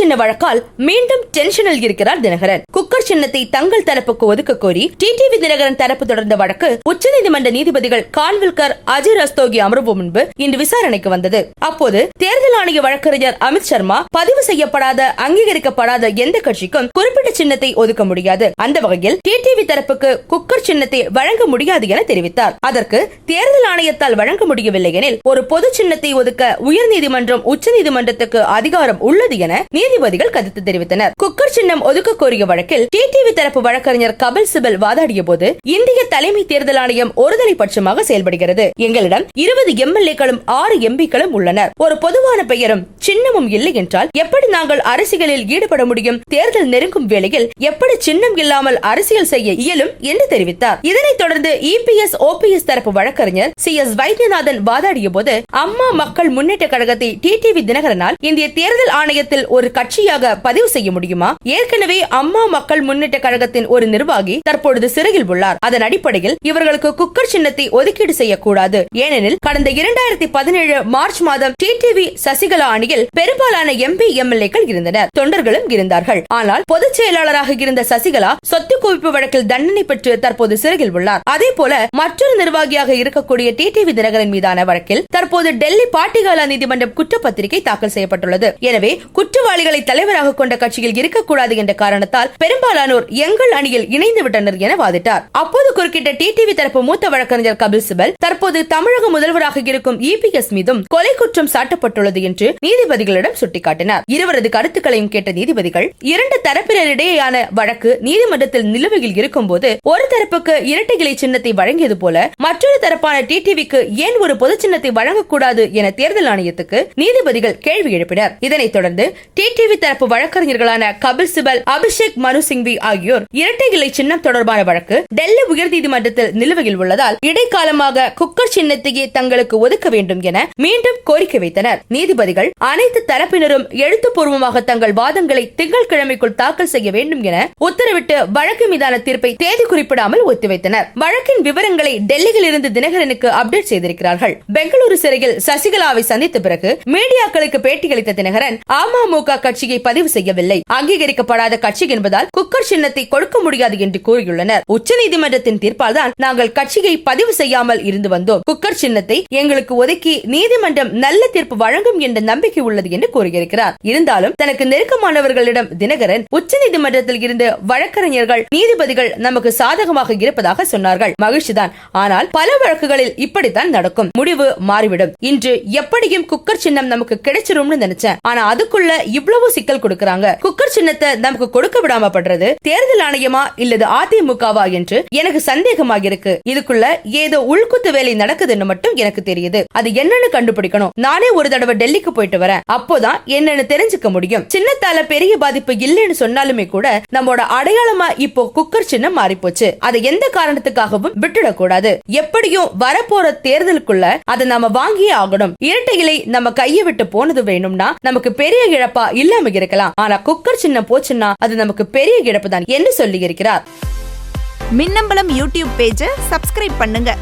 சின்ன வழக்கால் மீண்டும் டென்ஷனில் இருக்கிறார் தினகரன். குக்கர் சின்னத்தை தங்கள் தரப்புக்கு ஒதுக்க கோரி டிடிவி தினகரன் தரப்பு தொடர்ந்த வழக்கு உச்சநீதிமன்ற நீதிபதிகள் கான்வில்கர் அஜய் ரஸ்தோகி அமர்வு முன்பு இன்று விசாரணைக்கு வந்தது. அப்போது தேர்தல் ஆணைய வழக்கறிஞர் அமித் சர்மா பதிவு செய்யப்படாத அங்கீகரிக்கப்படாத எந்த கட்சிக்கும் குறிப்பிட்ட சின்னத்தை ஒதுக்க முடியாது. அந்த வகையில் டிடிவி தரப்புக்கு குக்கர் சின்னத்தை வழங்க முடியாது என தெரிவித்தார். அதற்கு தேர்தல் ஆணையத்தால் வழங்க முடியவில்லை எனில் ஒரு பொது சின்னத்தை ஒதுக்க உயர்நீதிமன்றம் உச்சநீதிமன்றத்துக்கு அதிகாரம் உள்ளது என நீதிபதிகள் கருத்து தெரிவித்தனர். குக்கர் சின்னம் ஒதுக்க கோரிய வழக்கில் டிடிவி தரப்பு வழக்கறிஞர் கபில் சிபல் வாதாடிய போது இந்திய தலைமை தேர்தல் ஆணையம் ஒருதலை பட்சமாக செயல்படுகிறது. எங்களிடம் இருபது எம்எல்ஏக்களும் ஆறு எம்பிக்களும் உள்ளனர். உள்ளனர். ஒரு பொதுவான பெயரும் சின்னமும் இல்லை என்றால் எப்படி நாங்கள் அரசியலில் ஈடுபட முடியும்? தேர்தல் நெருங்கும் வேளையில் எப்படி சின்னம் இல்லாமல் அரசியல் செய்ய இயலும் என்று தெரிவித்தார். இதனைத் தொடர்ந்து இபிஎஸ் ஓபிஎஸ் தரப்பு வழக்கறிஞர் சி. எஸ். வைத்தியநாதன் வாதாடிய போது அம்மா மக்கள் முன்னேற்ற கழகத்தை டிடிவி தினகரனால் இந்திய தேர்தல் ஆணையத்தில் ஒரு கட்சியாக பதிவு செய்ய முடியுமா? ஏற்கனவே அம்மா மக்கள் முன்னேற்ற கழகத்தின் ஒரு நிர்வாகி தற்பொழுது சிறையில் உள்ளார். அதன் அடிப்படையில் இவர்களுக்கு குக்கர் சின்னத்தை ஒதுக்கீடு செய்யக்கூடாது. ஏனெனில் கடந்த இரண்டாயிரத்தி பதினேழு மார்ச் மாதம் டிடிவி சசிகலா அணியில் பெரும்பாலான எம்பி எம்எல்ஏக்கள் இருந்தனர். தொண்டர்களும் இருந்தார்கள். ஆனால் பொதுச் செயலாளராக இருந்த சசிகலா சொத்து குவிப்பு வழக்கில் தண்டனை பெற்று தற்போது சிறையில் உள்ளார். அதே போல மற்றொரு நிர்வாகியாக இருக்கக்கூடிய டிடிவி தினகரன் மீதான வழக்கில் தற்போது டெல்லி பாட்டிகாலா நீதிமன்றம் குற்றப்பத்திரிகை தாக்கல் செய்யப்பட்டுள்ளது. எனவே குற்றவாளிகளை தலைவராக கொண்ட கட்சியில் இருக்கக்கூடாது என்ற காரணத்தால் பெரும்பாலானோர் எங்கள் அணியில் இணைந்து விட்டனர் என வாதிட்டார். அப்போது குறுக்கிட்ட டிடிவி தரப்பு மூத்த வழக்கறிஞர் கபில் சிபல் தற்போது தமிழக முதல்வராக இருக்கும் இபிஎஸ் மீதும் கொலை குற்றம் சாட்டப்பட்டுள்ளது என்று நீதிபதிகளிடம் சுட்டிக்காட்டினார். இருவரது கருத்துக்களையும் கேட்ட நீதிபதிகள் இரண்டு தரப்பினரிடையேயான வழக்கு நீதிமன்றத்தில் நிலுவையில் இருக்கும்போது ஒரு தரப்புக்கு இரட்டை இலை சின்னத்தை வழங்கியது போல மற்றொரு தரப்பான டிடிவிக்கு ஏன் ஒரு பொது சின்னத்தை வழங்கக்கூடாது என தேர்தல் ஆணையத்துக்கு நீதிபதிகள் கேள்வி எழுப்பினர். இதனைத் தொடர்ந்து டிடிவி தரப்பு வழக்கறிஞர்களான கபில் சிபல் அபிஷேக் மனு சிங்வி ஆகியோர் இரட்டை இலை சின்னம் தொடர்பான வழக்கு டெல்லி உயர்நீதிமன்றத்தில் நிலுவையில் உள்ளதால் இடைக்காலமாக குக்கர் சின்னத்தையே தங்களுக்கு ஒதுக்க வேண்டும் என மீண்டும் கோரிக்கை வைத்தனர். நீதிபதிகள் அனைத்து தரப்பினரும் எழுத்துப்பூர்வமாக தங்கள் வாதங்களை திங்கட்கிழமைக்குள் தாக்கல் செய்ய வேண்டும் என உத்தரவிட்டு வழக்கு மீதான தீர்ப்பை தேதி குறிப்பிடாமல் ஒத்திவைத்தனர். வழக்கின் விவரங்களை டெல்லியில் இருந்து தினகரனுக்கு அப்டேட் செய்திருக்கிறார்கள். பெங்களூரு சிறையில் சசிகலாவை சந்தித்த பிறகு மீடியாக்களுக்கு பேட்டியளித்த தினகரன் அமமுக கட்சியை பதிவு செய்யவில்லை. அங்கீகரிக்கப்படாத கட்சி என்பதால் குக்கர் சின்னத்தை கொடுக்க முடியாது என்று கூறியுள்ளனர். உச்சநீதிமன்றத்தின் தீர்ப்பால் தான் நாங்கள் கட்சியை பதிவு செய்யாமல் இருந்து வந்தோம். குக்கர் சின்னத்தை எங்களுக்கு ஒதுக்கி நீதிமன்றம் நல்ல தீர்ப்பு வழங்கும் என்ற நம்பிக்கை உள்ளது என்று கூறியிருக்கிறார். இருந்தாலும் தனக்கு நெருக்கமானவர்களிடம் தினகரன் உச்சநீதிமன்றத்தில் இருந்து வழக்கறிஞர்கள் நீதிபதிகள் நமக்கு சாதகமாக இருப்பதாக சொன்னார்கள். மகிழ்ச்சிதான் ஆனால் பல வழக்குகளில் இப்படித்தான் நடக்கும். முடிவு மாறிவிடும். இன்று எப்படியும் குக்கர் சின்னம் நமக்கு கிடைச்சிரும்னு நினைச்சேன். ஆனா அதுக்குள்ள இவ்வளவு சிக்கல் கொடுக்கறாங்க. குக்கர் சின்னத்தை நமக்கு கொடுக்க விடாம படுறது தேர்தல் ஆணையமா இல்லது அதிமுகவா என்று எனக்கு சந்தேகமாக இருக்கு இதுக்குள்ள ஏதோ உள்குத்து வேலை நடக்குதுன்னு மட்டும் எனக்கு தெரியுது. அது என்னன்னு கண்டுபிடிக்கணும். நானே ஒரு தடவை டெல்லிக்கு போயிட்டு வரேன். அப்போதான் என்னன்னு தெரிஞ்சுக்க முடியும். சின்னத்தால பெரிய பாதிப்பு இல்லைன்னு சொன்னாலுமே கூட நம்மோட அடையாளமா இப்போ குக்கர் சின்னம் மாறி போச்சு அதை எந்த காரணத்துக்காகவும் விட்டுடக்கூடாது. எப்படியும் வரப்போற தேர்தலுக்குள்ள அதை நாம வாங்கியே ஆகணும். இரட்டை இலை நம்ம கையை விட்டு போனது வேணும்னா நமக்கு பெரிய இழப்பா இல்லாம இருக்கலாம். ஆனா குக்கர் சின்னம் போச்சுன்னா அது நமக்கு பெரிய இழப்பு தான் என்று சொல்லி இருக்கிறார் மின்னம்பலம் யூடியூப் பேஜை சப்ஸ்கிரைப் பண்ணுங்க.